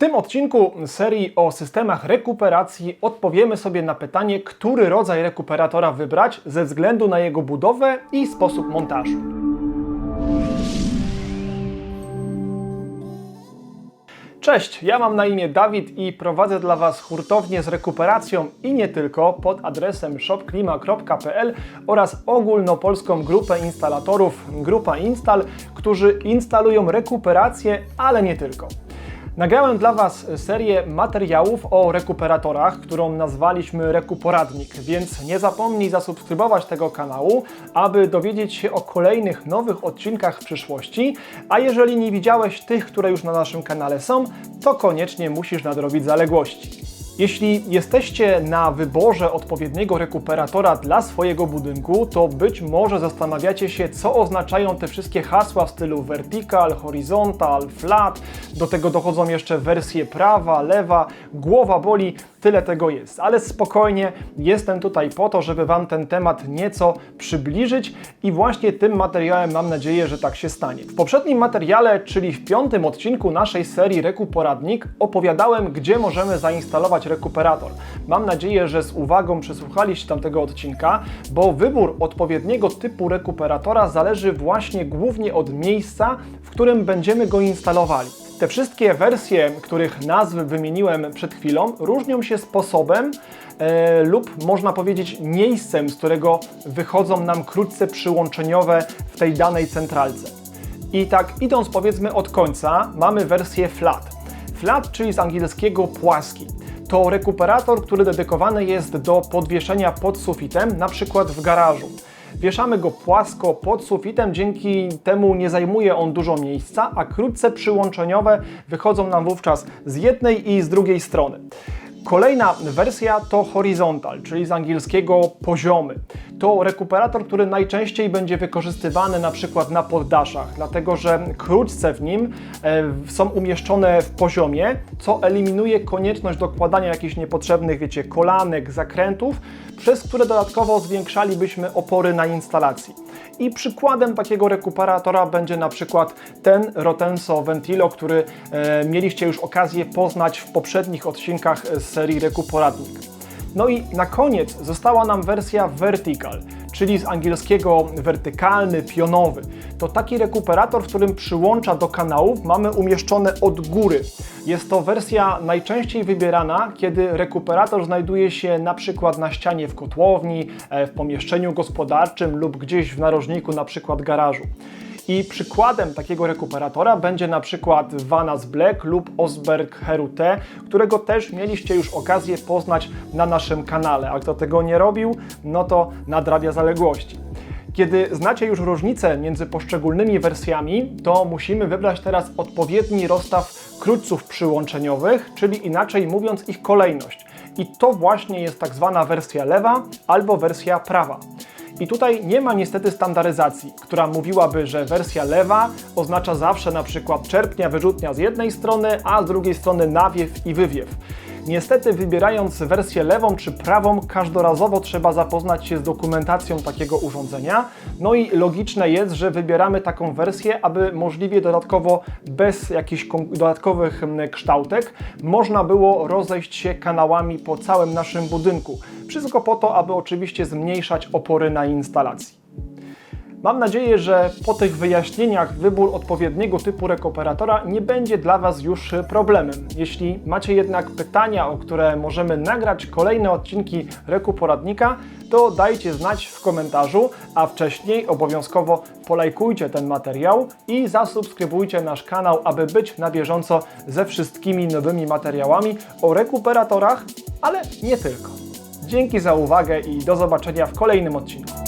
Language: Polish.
tym odcinku serii o systemach rekuperacji odpowiemy sobie na pytanie, który rodzaj rekuperatora wybrać ze względu na jego budowę i sposób montażu. Cześć, ja mam na imię Dawid i prowadzę dla Was hurtownię z rekuperacją i nie tylko pod adresem shopklima.pl oraz ogólnopolską grupę instalatorów Grupa Instal, którzy instalują rekuperację, ale nie tylko. Nagrałem dla Was serię materiałów o rekuperatorach, którą nazwaliśmy Rekuporadnik, więc nie zapomnij zasubskrybować tego kanału, aby dowiedzieć się o kolejnych nowych odcinkach w przyszłości, a jeżeli nie widziałeś tych, które już na naszym kanale są, to koniecznie musisz nadrobić zaległości. Jeśli jesteście na wyborze odpowiedniego rekuperatora dla swojego budynku, to być może zastanawiacie się, co oznaczają te wszystkie hasła w stylu vertical, horizontal, flat. Do tego dochodzą jeszcze wersje prawa, lewa, głowa boli, tyle tego jest. Ale spokojnie, jestem tutaj po to, żeby Wam ten temat nieco przybliżyć i właśnie tym materiałem mam nadzieję, że tak się stanie. W poprzednim materiale, czyli w piątym odcinku naszej serii Rekuporadnik, opowiadałem, gdzie możemy zainstalować rekuperator. Mam nadzieję, że z uwagą przesłuchaliście tamtego odcinka, bo wybór odpowiedniego typu rekuperatora zależy właśnie głównie od miejsca, w którym będziemy go instalowali. Te wszystkie wersje, których nazwy wymieniłem przed chwilą, różnią się sposobem e, lub można powiedzieć miejscem, z którego wychodzą nam krótce przyłączeniowe w tej danej centralce. I tak idąc powiedzmy od końca, mamy wersję flat. Flat, czyli z angielskiego płaski. To rekuperator, który dedykowany jest do podwieszenia pod sufitem, na przykład w garażu. Wieszamy go płasko pod sufitem, dzięki temu nie zajmuje on dużo miejsca, a krótce przyłączeniowe wychodzą nam wówczas z jednej i z drugiej strony. Kolejna wersja to horizontal, czyli z angielskiego poziomy. To rekuperator, który najczęściej będzie wykorzystywany na przykład na poddaszach, dlatego że krótce w nim e, są umieszczone w poziomie, co eliminuje konieczność dokładania jakichś niepotrzebnych, wiecie, kolanek, zakrętów, przez które dodatkowo zwiększalibyśmy opory na instalacji. I przykładem takiego rekuperatora będzie na przykład ten Rotenso Ventilo, który e, mieliście już okazję poznać w poprzednich odcinkach z serii Rekuporadnik. No i na koniec została nam wersja Vertical, czyli z angielskiego wertykalny, pionowy. To taki rekuperator, w którym przyłącza do kanałów mamy umieszczone od góry. Jest to wersja najczęściej wybierana, kiedy rekuperator znajduje się na przykład na ścianie w kotłowni, e, w pomieszczeniu gospodarczym lub gdzieś w narożniku, na przykład garażu. I przykładem takiego rekuperatora będzie na przykład Vanas Black lub Osberg Heru T, którego też mieliście już okazję poznać na naszym kanale. A kto tego nie robił, no to nadrabia zaległości. Kiedy znacie już różnicę między poszczególnymi wersjami, to musimy wybrać teraz odpowiedni rozstaw krótców przyłączeniowych, czyli inaczej mówiąc ich kolejność. I to właśnie jest tak zwana wersja lewa albo wersja prawa. I tutaj nie ma niestety standaryzacji, która mówiłaby, że wersja lewa oznacza zawsze na przykład czerpnia, wyrzutnia z jednej strony, a z drugiej strony nawiew i wywiew. Niestety wybierając wersję lewą czy prawą, każdorazowo trzeba zapoznać się z dokumentacją takiego urządzenia. No i logiczne jest, że wybieramy taką wersję, aby możliwie dodatkowo bez jakichś dodatkowych kształtek można było rozejść się kanałami po całym naszym budynku. Wszystko po to, aby oczywiście zmniejszać opory na instalacji. Mam nadzieję, że po tych wyjaśnieniach wybór odpowiedniego typu rekuperatora nie będzie dla Was już problemem. Jeśli macie jednak pytania, o które możemy nagrać kolejne odcinki Rekuporadnika, to dajcie znać w komentarzu, a wcześniej obowiązkowo polajkujcie ten materiał i zasubskrybujcie nasz kanał, aby być na bieżąco ze wszystkimi nowymi materiałami o rekuperatorach, ale nie tylko. Dzięki za uwagę i do zobaczenia w kolejnym odcinku.